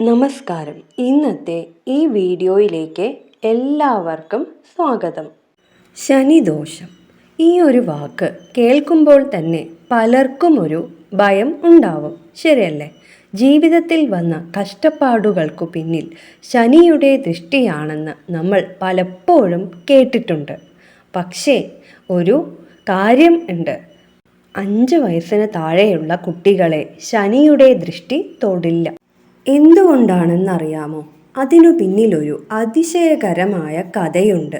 നമസ്കാരം. ഇന്നത്തെ ഈ വീഡിയോയിലേക്ക് എല്ലാവർക്കും സ്വാഗതം. ശനിദോഷം. ഈ ഒരു വാക്ക് കേൾക്കുമ്പോൾ തന്നെ പലർക്കും ഒരു ഭയം ഉണ്ടാവും. ശരിയല്ലേ? ജീവിതത്തിൽ വന്ന കഷ്ടപ്പാടുകൾക്കു പിന്നിൽ ശനിയുടെ ദൃഷ്ടിയാണെന്ന് നമ്മൾ പലപ്പോഴും കേട്ടിട്ടുണ്ട്. പക്ഷേ ഒരു കാര്യം ഉണ്ട്. അഞ്ച് വയസ്സിന് താഴെയുള്ള കുട്ടികളെ ശനിയുടെ ദൃഷ്ടി തൊടില്ല. എന്തുകൊണ്ടാണെന്നറിയാമോ? അതിനു പിന്നിലൊരു അതിശയകരമായ കഥയുണ്ട്.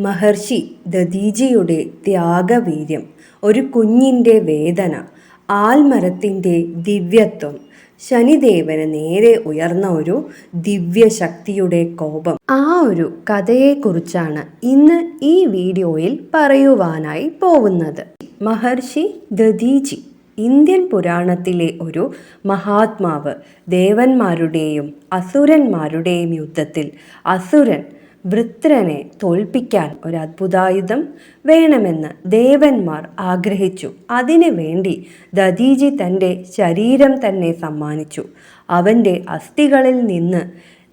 മഹർഷി ദദീജിയുടെ ത്യാഗവീര്യം ഒരു കുഞ്ഞിന്റെ വേദന ആൽമരത്തിന്റെ ദിവ്യത്വം ശനിദേവന് നേരെ ഉയർന്ന ഒരു ദിവ്യശക്തിയുടെ കോപം. ആ ഒരു കഥയെക്കുറിച്ചാണ് ഇന്ന് ഈ വീഡിയോയിൽ പറയുവാനായി പോകുന്നത്. മഹർഷി ദദീജി ഇന്ത്യൻ പുരാണത്തിലെ ഒരു മഹാത്മാവ് ദേവന്മാരുടെയും അസുരന്മാരുടെയും യുദ്ധത്തിൽ അസുരൻ വൃത്രനെ തോൽപ്പിക്കാൻ ഒരു അത്ഭുതായുധം വേണമെന്ന് ദേവന്മാർ ആഗ്രഹിച്ചു. അതിനു വേണ്ടി ദദീജി തന്റെ ശരീരം തന്നെ സമ്മാനിച്ചു. അവന്റെ അസ്ഥികളിൽ നിന്ന്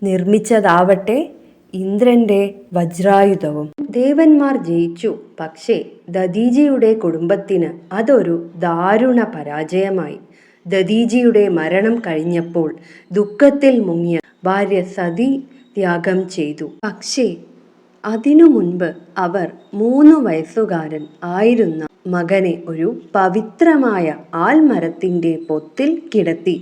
നിർമ്മിച്ചതാവട്ടെ ഇന്ദ്രന്റെ വജ്രായുധവും. ദേവന്മാർ ജയിച്ചു. പക്ഷേ ദദീജിയുടെ കുടുംബത്തിന് അതൊരു ദാരുണ പരാജയമായി. ദദീജിയുടെ മരണം കഴിഞ്ഞപ്പോൾ ദുഃഖത്തിൽ മുങ്ങിയ ഭാര്യ സതി ത്യാഗം ചെയ്തു. പക്ഷേ അതിനു മുൻപ് അവർ മൂന്ന് വയസ്സുകാരൻ ആയിരുന്ന മകനെ ഒരു പവിത്രമായ ആൽമരത്തിന്റെ പൊത്തിൽ കിടത്തി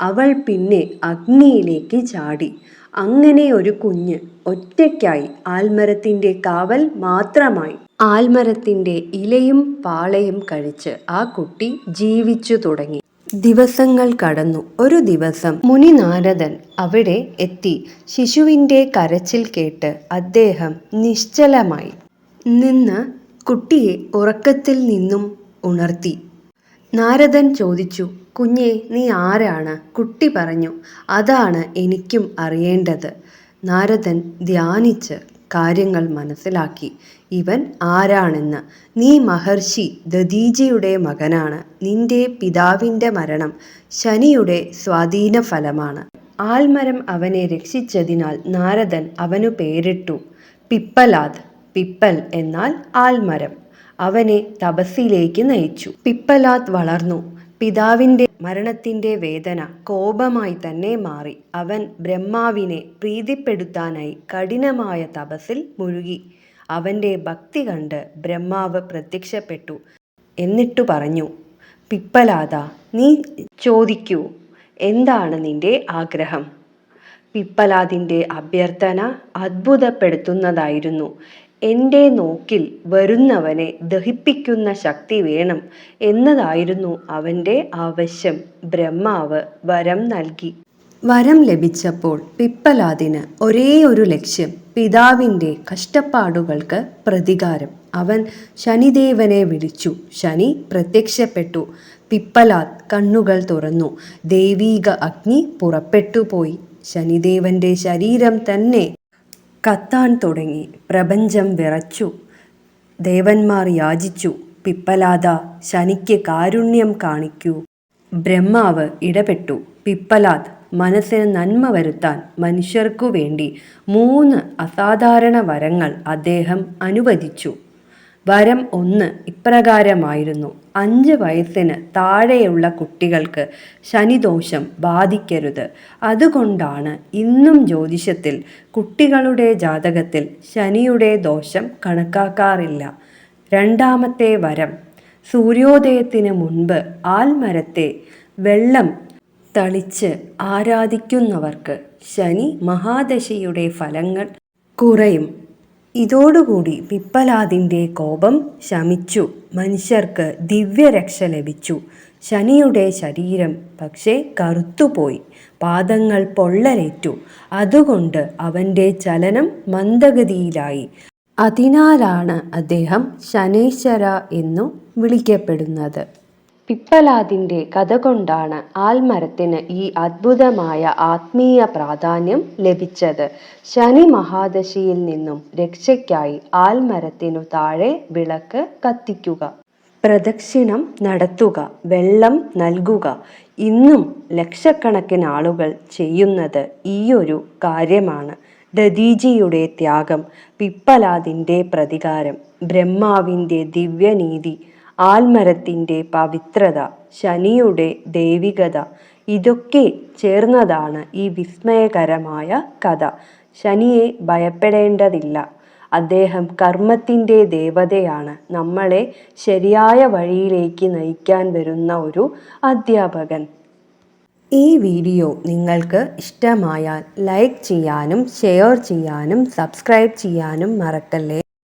അവൾ പിന്നെ അഗ്നിയിലേക്ക് ചാടി. അങ്ങനെ ഒരു കുഞ്ഞ് ഒറ്റയ്ക്കായി ആൽമരത്തിന്റെ കാവൽ മാത്രമായി ആൽമരത്തിന്റെ ഇലയും പാളയും കഴിച്ച് ആ കുട്ടി ജീവിച്ചു തുടങ്ങി. ദിവസങ്ങൾ കടന്നു. ഒരു ദിവസം മുനി നാരദൻ അവിടെ എത്തി. ശിശുവിന്റെ കരച്ചിൽ കേട്ട് അദ്ദേഹം നിശ്ചലമായി നിന്ന് കുട്ടിയെ ഉറക്കത്തിൽ നിന്നും ഉണർത്തി. നാരദൻ ചോദിച്ചു കുഞ്ഞെ നീ ആരാണ്? കുട്ടി പറഞ്ഞു. അതാണ് എനിക്കും അറിയേണ്ടത്. നാരദൻ ധ്യാനിച്ച് കാര്യങ്ങൾ മനസ്സിലാക്കി. ഇവൻ ആരാണെന്ന്. നീ മഹർഷി ദദീജിയുടെ മകനാണ്. നിന്റെ പിതാവിന്റെ മരണം ശനിയുടെ സ്വാധീന ഫലമാണ് ആൽമരം അവനെ രക്ഷിച്ചതിനാൽ നാരദൻ അവനു പേരിട്ടു. പിപ്പലാദ് പിപ്പൽ എന്നാൽ ആൽമരം. അവനെ തപസ്സിലേക്ക് നയിച്ചു. പിപ്പലാത് വളർന്നു. പിതാവിന്റെ മരണത്തിന്റെ വേദന കോപമായി തന്നെ മാറി. അവൻ ബ്രഹ്മാവിനെ പ്രീതിപ്പെടുത്താനായി കഠിനമായ തപസ്സിൽ മുഴുകി. അവന്റെ ഭക്തി കണ്ട് ബ്രഹ്മാവ് പ്രത്യക്ഷപ്പെട്ടു. എന്നിട്ടു പറഞ്ഞു പിപ്പലാത നീ ചോദിക്കൂ എന്താണ് നിന്റെ ആഗ്രഹം പിപ്പലാദിന്റെ അഭ്യർത്ഥന അത്ഭുതപ്പെടുത്തുന്നതായിരുന്നു. എന്റെ നോക്കിൽ വരുന്നവനെ ദഹിപ്പിക്കുന്ന ശക്തി വേണം എന്നതായിരുന്നു അവന്റെ ആവശ്യം. ബ്രഹ്മാവ് വരം നൽകി. വരം ലഭിച്ചപ്പോൾ പിപ്പലാദിന് ഒരേ ഒരു ലക്ഷ്യം പിതാവിന്റെ കഷ്ടപ്പാടുകൾക്ക് പ്രതികാരം. അവൻ ശനിദേവനെ വിളിച്ചു. ശനി പ്രത്യക്ഷപ്പെട്ടു. പിപ്പലാത് കണ്ണുകൾ തുറന്നു. ദൈവീക അഗ്നി പുറപ്പെട്ടുപോയി ശനിദേവന്റെ ശരീരം തന്നെ കത്താൻ തുടങ്ങി. പ്രപഞ്ചം വിറച്ചു. ദേവന്മാർ യാചിച്ചു. പിപ്പലാത ശനിക്ക് കാരുണ്യം കാണിക്കൂ. ബ്രഹ്മാവ് ഇടപെട്ടു. പിപ്പലാത് മനസ്സിന് നന്മ വരുത്താൻ മനുഷ്യർക്കു വേണ്ടി മൂന്ന് അസാധാരണ വരങ്ങൾ അദ്ദേഹം അനുവദിച്ചു. വരം ഒന്ന് ഇപ്രകാരമായിരുന്നു. അഞ്ച് വയസ്സിന് താഴെയുള്ള കുട്ടികൾക്ക് ശനിദോഷം ബാധിക്കരുത്. അതുകൊണ്ടാണ് ഇന്നും ജ്യോതിഷത്തിൽ കുട്ടികളുടെ ജാതകത്തിൽ ശനിയുടെ ദോഷം കണക്കാക്കാറില്ല. രണ്ടാമത്തെ വരം സൂര്യോദയത്തിന് മുൻപ് ആൽമരത്തെ വെള്ളം തളിച്ച് ആരാധിക്കുന്നവർക്ക് ശനി മഹാദശയുടെ ഫലങ്ങൾ കുറയും. ഇതോടുകൂടി പിപ്പലാദിന്റെ കോപം ശമിച്ചു. മനുഷ്യർക്ക് ദിവ്യരക്ഷ ലഭിച്ചു. ശനിയുടെ ശരീരം പക്ഷേ കറുത്തുപോയി. പാദങ്ങൾ പൊള്ളലേറ്റു. അതുകൊണ്ട് അവന്റെ ചലനം മന്ദഗതിയിലായി. അതിനാലാണ് അദ്ദേഹം ശനേശ്വര എന്നു വിളിക്കപ്പെടുന്നത്. പിപ്പലാദിന്റെ കഥ കൊണ്ടാണ് ആൽമരത്തിന് ഈ അത്ഭുതമായ ആത്മീയ പ്രാധാന്യം ലഭിച്ചത്. ശനി മഹാദശിയിൽ നിന്നും രക്ഷയ്ക്കായി ആൽമരത്തിനു താഴെ വിളക്ക് കത്തിക്കുക. പ്രദക്ഷിണം നടത്തുക വെള്ളം നൽകുക. ഇന്നും ലക്ഷക്കണക്കിന് ആളുകൾ ചെയ്യുന്നത് ഈയൊരു കാര്യമാണ്. ദദീജിയുടെ ത്യാഗം പിപ്പലാദിന്റെ പ്രതികാരം ബ്രഹ്മാവിന്റെ ദിവ്യനീതി ആൽമരത്തിന്റെ പവിത്രത ശനിയുടെ ദൈവികത ഇതൊക്കെ ചേർന്നതാണ് ഈ വിസ്മയകരമായ കഥ. ശനിയെ ഭയപ്പെടേണ്ടതില്ല. അദ്ദേഹം കർമ്മത്തിന്റെ ദേവതയാണ്. നമ്മളെ ശരിയായ വഴിയിലേക്ക് നയിക്കാൻ വരുന്ന ഒരു അധ്യാപകൻ. ഈ വീഡിയോ നിങ്ങൾക്ക് ഇഷ്ടമായാൽ ലൈക്ക് ചെയ്യാനും ഷെയർ ചെയ്യാനും സബ്സ്ക്രൈബ് ചെയ്യാനും മറക്കല്ലേ?